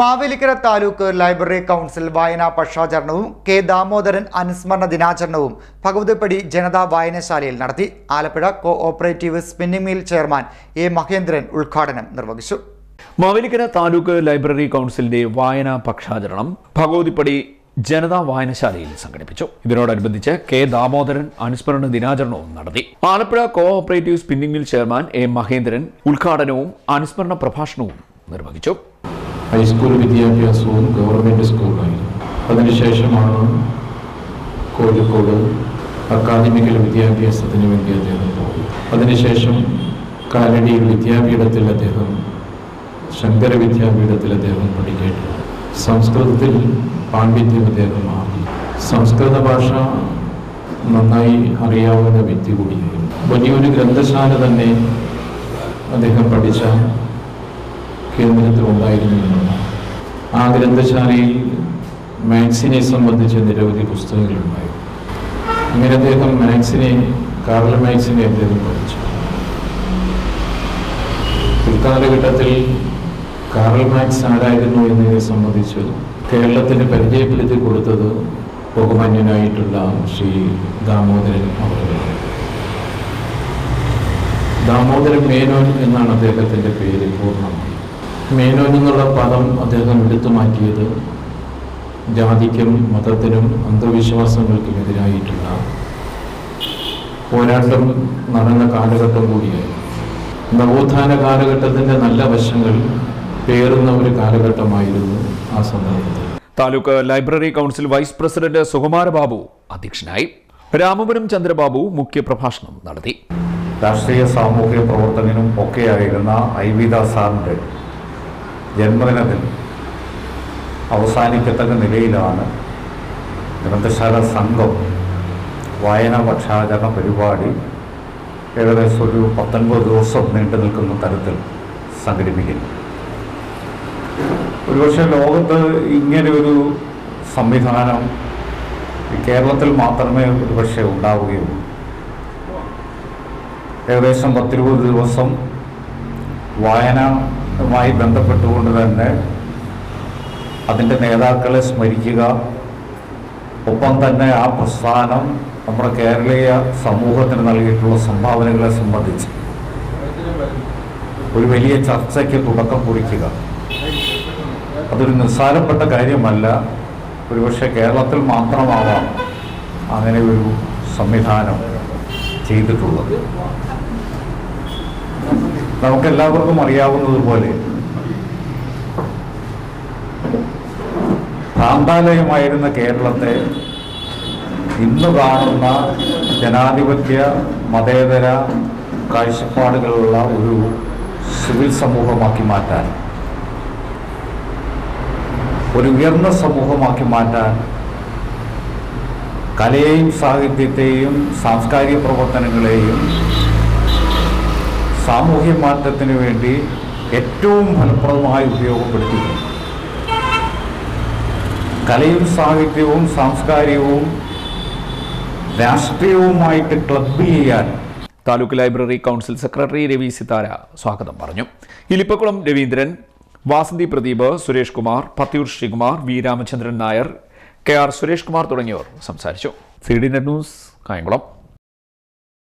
Mavelikkara taluk library council വായനാ പക്ഷാചരണവും K Damodaran അനുസ്മരണ ദിനാചരണവും ഭഗവതിപ്പടി ജനതാ വായനശാലയിൽ നടത്തി. Alappuzha cooperative spinning mill chairman A Mahendran ഉദ്ഘാടനം നിർവഹിച്ചു. മാവേലിക്കര താലൂക്ക് ലൈബ്രറി കൗൺസിലിന്റെ വായനാ പക്ഷാചരണം ഭഗവതിപ്പടി ജനതാ വായനശാലയിൽ സംഘടിപ്പിച്ചു. ഇതിനോടനുബന്ധിച്ച് കെ ദാമോദരൻ അനുസ്മരണ ദിനാചരണവും നടത്തി. Alappuzha cooperative spinning mill chairman A Mahendran ഉദ്ഘാടനവും അനുസ്മരണ പ്രഭാഷണവും നിർവഹിച്ചു. ഹൈസ്കൂൾ വിദ്യാഭ്യാസവും ഗവൺമെന്റ് സ്കൂളായിരുന്നു അതിനുശേഷമാണ് കോഴിക്കോട് അക്കാദമിക്കൽ വിദ്യാഭ്യാസത്തിന് വേണ്ടി അദ്ദേഹം പോയി. അതിനുശേഷം കാലടി വിദ്യാപീഠത്തിൽ അദ്ദേഹം ശങ്കര വിദ്യാപീഠത്തിൽ അദ്ദേഹം പഠിക്കേണ്ടു സംസ്കൃതത്തിൽ പാണ്ഡിത്യം അദ്ദേഹം മാറി. സംസ്കൃത ഭാഷ നന്നായി അറിയാവുന്ന വ്യക്തി കൂടിയായിരുന്നു. വലിയൊരു ഗ്രന്ഥശാല തന്നെ അദ്ദേഹം പഠിച്ച കേന്ദ്രത്തിൽ ഉണ്ടായിരുന്നു ആ ഗ്രന്ഥശാലയിൽ മാത്സിനെ സംബന്ധിച്ച് നിരവധി പുസ്തകങ്ങളുണ്ടായി അങ്ങനെ അദ്ദേഹം മാത്സിനെ കാർൽ മാത്സിനെ അദ്ദേഹം പഠിച്ചു. പിൽക്കാലഘട്ടത്തിൽ കാർൽ മാക്സ് ആരായിരുന്നു എന്നതിനെ സംബന്ധിച്ച് കേരളത്തിന് പരിചയപ്പെടുത്തി കൊടുത്തത് ബഹുമാന്യനായിട്ടുള്ള ശ്രീ ദാമോദരൻ അവരുടെ ദാമോദരൻ മേനോൻ എന്നാണ് അദ്ദേഹത്തിന്റെ പേര് പൂർണമായി മേനോൻ എന്നുള്ള പദം അദ്ദേഹം എടുത്തു മാറ്റിയത് ജാതിക്കും മതത്തിനും അന്ധവിശ്വാസങ്ങൾക്കും എതിരായിട്ടുള്ള പോരാട്ടം നടന്ന കാലഘട്ടം കൂടിയായി നവോത്ഥാന കാലഘട്ടത്തിന്റെ നല്ല വശങ്ങൾ പേറുന്ന ഒരു കാലഘട്ടമായിരുന്നു ആ സന്ദർഭത്തിൽ taluk library council vice president Sukumara Babu അധ്യക്ഷനായി രാമപുരം ചന്ദ്രബാബു മുഖ്യപ്രഭാഷണം നടത്തി. രാഷ്ട്രീയ സാമൂഹിക പ്രവർത്തകനും ഒക്കെയായിരുന്ന ഐ വി ദാസ് സാറിന്റെ ജന്മദിനത്തിൽ അവസാനിക്കത്തക്ക നിലയിലാണ് ഗ്രന്ഥശാല സംഘം വായനാ പക്ഷാചരണ പരിപാടി ഏകദേശം ഒരു പത്തൊൻപത് ദിവസം നീണ്ടു നിൽക്കുന്ന തരത്തിൽ സംഘടിപ്പിക്കുന്നു. ഒരുപക്ഷെ ലോകത്ത് ഇങ്ങനെ ഒരു സംവിധാനം കേരളത്തിൽ മാത്രമേ ഒരുപക്ഷെ ഉണ്ടാവുകയുള്ളൂ. ഏകദേശം പത്തിരുപത് ദിവസം വായനയുമായി ബന്ധപ്പെട്ടുകൊണ്ട് തന്നെ അതിന്റെ നേതാക്കളെ സ്മരിക്കുക. ഒപ്പം തന്നെ ആ പ്രസ്ഥാനം നമ്മുടെ കേരളീയ സമൂഹത്തിന് നൽകിയിട്ടുള്ള സംഭാവനകളെ സംബന്ധിച്ച് ഒരു വലിയ ചർച്ചയ്ക്ക് തുടക്കം കുറിക്കുക. അതൊരു നിസ്സാരപ്പെട്ട കാര്യമല്ല. ഒരുപക്ഷെ കേരളത്തിൽ മാത്രമാവാം അങ്ങനെ ഒരു സംവിധാനം ചെയ്തിട്ടുള്ളത്. നമുക്കെല്ലാവർക്കും അറിയാവുന്നതുപോലെ ഭ്രാന്താലയമായിരുന്ന കേരളത്തെ ഇന്ന് കാണുന്ന ജനാധിപത്യ മതേതര കാഴ്ചപ്പാടുകളുള്ള ഒരു സിവിൽ സമൂഹമാക്കി മാറ്റാൻ ഒരു ഉയർന്ന സമൂഹമാക്കി മാറ്റാൻ കലയെയും സാഹിത്യത്തെയും സാംസ്കാരിക പ്രവർത്തനങ്ങളെയും സാമൂഹ്യ മാറ്റത്തിന് വേണ്ടി ഏറ്റവും ഫലപ്രദമായി ഉപയോഗപ്പെടുത്തിയിട്ടുണ്ട്. കലയും സാഹിത്യവും സാംസ്കാരികവും രാഷ്ട്രീയവുമായിട്ട് ക്ലബ് ചെയ്യാൻ taluk library council secretary Ravi Sithara സ്വാഗതം പറഞ്ഞു. Elippakulam Raveendran Vasanthi Pradeep Suresh Kumar Pathiyoor Sreekumar V Ramachandran Nair K R Suresh Kumar തുടങ്ങിയവർ സംസാരിച്ചു. C D net news Kayamkulam.